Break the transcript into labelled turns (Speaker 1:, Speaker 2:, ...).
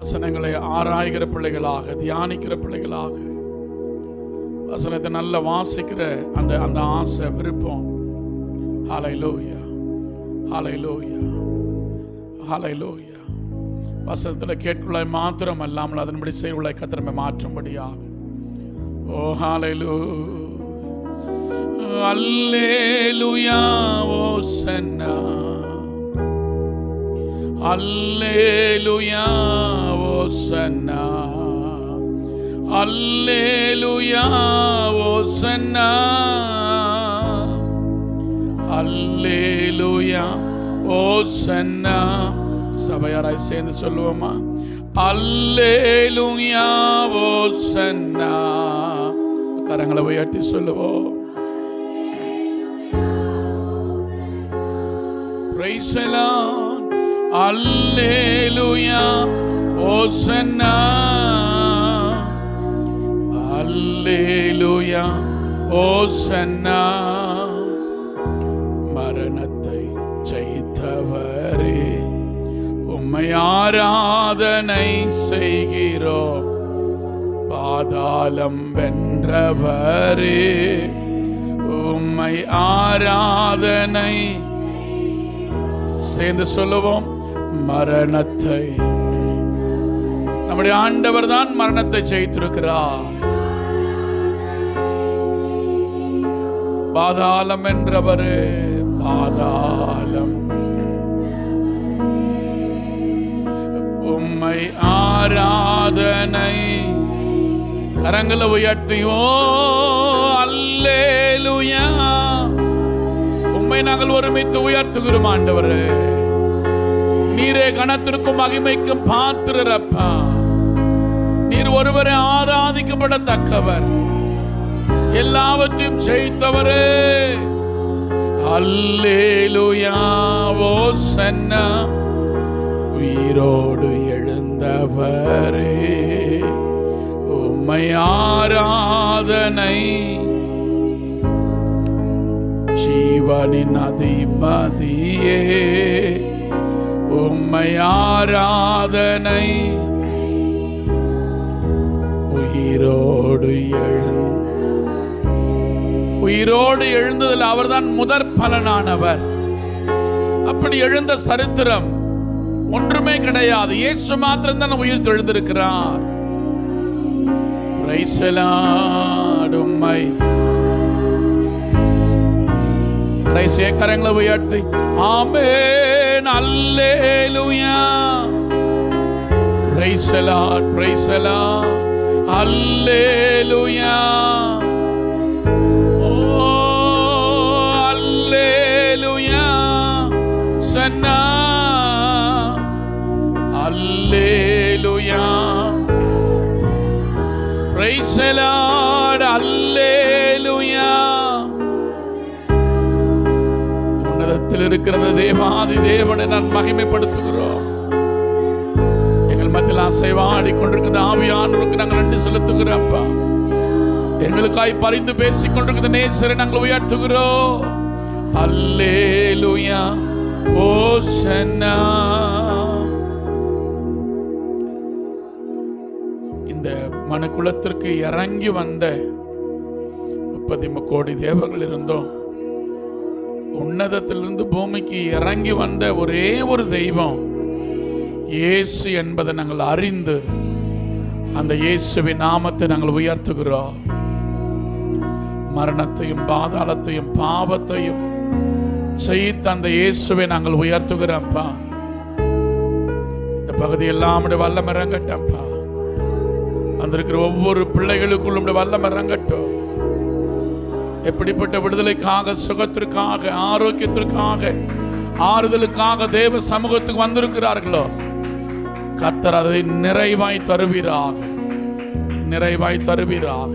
Speaker 1: வசனங்களை ஆராய்கிற பிள்ளைகளாக தியானிக்கிற பிள்ளைகளாக. வசனத்தை நல்லா வாசிக்கிற அந்த அந்த ஆசை விருப்பம். ஹாலை லோயா ஹாலை லோயா ஹாலை லோயா வசனத்தில் கேட்குள்ள மாத்திரம் அல்லாமல் அதன்படி செய்யுள்ளாய் கத்திரமை மாற்றும்படியாக. ஓ ஹாலை லோ அல்லேலுயா ஓ சன்னா. அல்லேலுயா ஓசன்னா அல்லேலுயா ஓசன்னா அல்லேலுயா ஓசன்னா சபையாராய் சேர்ந்து சொல்லுவோமா? அல்லேலுயா ஓசன்னா கரங்களை உயர்த்தி சொல்லுவோம். Praise the Lord. Alleluia. Hosanna. Alleluia. Hosanna. மரணத்தை ஜெயித்தவரே உம்மை ஆராதனை செய்கிறோம் பாதாளம் வென்றவரே உம்மை ஆராதனை சேர்ந்து சொல்லுவோம் மரணத்தை. நம்முடைய ஆண்டவர் தான் மரணத்தை ஜெயித்திருக்கிறார். பாதாளம் என்றவரு பாதாளம். உம்மை ஆராதனை கரங்களை உயர்த்தியோ அல்லேலுயா. உம்மை நாங்கள் ஒருமித்து உயர்த்துகிறோம் ஆண்டவரே. நீரே கனத்திற்கும் மகிமைக்கும் பாத்திரப்பா நீர் ஒருவரை ஆராதிக்கப்படத்தக்கவர். எல்லாவற்றையும் ஜெயித்தவரே. அல்லேலுயாவோ சன்னா உயிரோடு எழுந்தவரே. உம்மை ஆராதனை. ஜீவனின் அதிபதியே. உம்மை ஆராதனை உயிரோடு எழு உயிரோடு எழுந்ததில் அவர்தான் முதற் பலனானவர். அப்படி எழுந்த சரித்திரம் ஒன்றுமே கிடையாது. இயேசு மாத்திரம் தான் உயிர் தெழுந்திருக்கிறார். உம்மை. கடைசிய கரங்களை உயர்த்தி. ஆமே அல்லேலுயா. பிரைசலா பிரைசலா அல்லேலுயா praise the ஓ அல்லேலூயா. சன்னா. உன்னதத்தில் இருக்கிறது. தேவாதி தேவனை நான் மகிமைப்படுத்துகிறோம். எங்கள் மத்தியில் அசைவாடி கொண்டிருக்கிற ஆவியானவருக்கு நாங்கள் நன்றி செலுத்துகிறோம்ப்பா எங்களுக்காய் பரிந்து பேசிக் கொண்டிருக்கிற நேசரை நாங்கள் உயர்த்துகிறோம். அல்லேலுயா ஓசன்னா இந்த மனுக்குலத்திற்கு இறங்கி வந்த முப்பத்தி கோடி தேவர்கள் இருந்தோம். உன்னதத்திலிருந்து பூமிக்கு இறங்கி வந்த ஒரே ஒரு தெய்வம். இயேசு என்பதை நாங்கள் அறிந்து அந்த இயேசுவின் நாமத்தை நாங்கள் உயர்த்துகிறோம். மரணத்தையும் பாதாளத்தையும் பாவத்தையும் செய்த அந்த இயேசுவை நாங்கள் உயர்த்துகிறோம்ப்பா இந்த பகுதி எல்லாம் வல்லம் இறங்கட்டப்பா வந்திருக்கிற ஒவ்வொரு பிள்ளைகளுக்குள்ளும் வல்லம் இறங்கட்டும். எப்படிப்பட்ட விடுதலைக்காக சுகத்திற்காக ஆரோக்கியத்திற்காக ஆறுதலுக்காக தேவ சமூகத்துக்கு வந்திருக்கிறார்களோ? கர்த்தர் அதை நிறைவாய் தருவீராக. நிறைவாய் தருவீராக.